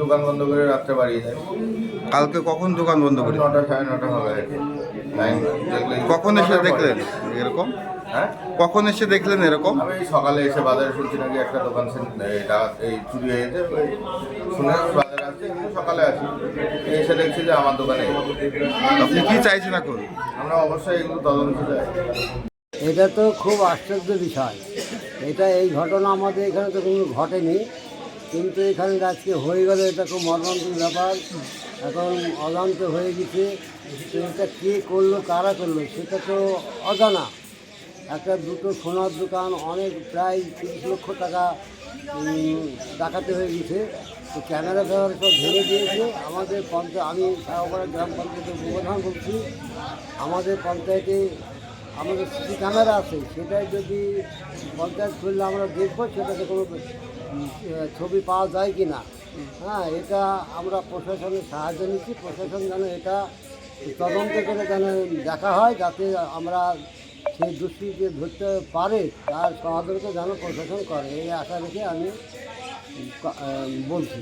দোকান বন্ধ করে রাত্রে বাড়িয়ে দেয় কালকে কখন দোকান বন্ধ করি? নটা সাড়ে নটা হবে। আর কি লাইন দেখলে কখন এসে দেখলেন এরকম? হ্যাঁ? কখন এসে দেখলেন এরকম? আমি এই সকালে এসে বাজারে শুনছি নাকি একটা দোকান সে- এই চুরি হয়েছে ওই শুনে আমি বাজারে আসছি সকালে আসি। এসে দেখছি যে আমার দোকানে। আপনি কি চাইছেন এখন? আমরা অবশ্যই এগুলো তদন্ত চাই। এটা তো খুব আশ্চর্য বিষয়। এটা এই ঘটনা আমাদের এখানে তো কোনো ঘটেনি। কিন্তু এখানে আজকে হয়ে গেল, এটা খুব মর্মান্তিক ব্যাপার। এখন অজান্ত হয়ে গেছে এটা কে করল, কারা করল, সেটা তো অজানা। একটা দুটো সোনার দোকান, অনেক প্রায় তিরিশ লক্ষ টাকা ডাকাতে হয়ে গেছে। তো ক্যামেরা ফ্যামেরা সব ভেঙে দিয়েছে। আমাদের পঞ্চায়েত আমি সাহাপাড়া গ্রাম পঞ্চায়েতের প্রধান বলছি, আমাদের পঞ্চায়েতে আমাদের সিসি ক্যামেরা আছে। সেটাই যদি পঞ্চায়েত খুললে আমরা দেখব, সেটাতে কোনো ছবি পাওয়া যায় কি না হ্যাঁ এটা আমরা প্রশাসনের সাহায্য নিচ্ছি। প্রশাসন যেন এটা তদন্ত করে যেন দেখা হয়, যাতে আমরা সেই দুষ্কৃতিকে ধরতে পারে, তার সহযোগিতা যেন প্রশাসন করে। এই আশা রেখে আমি বলছি।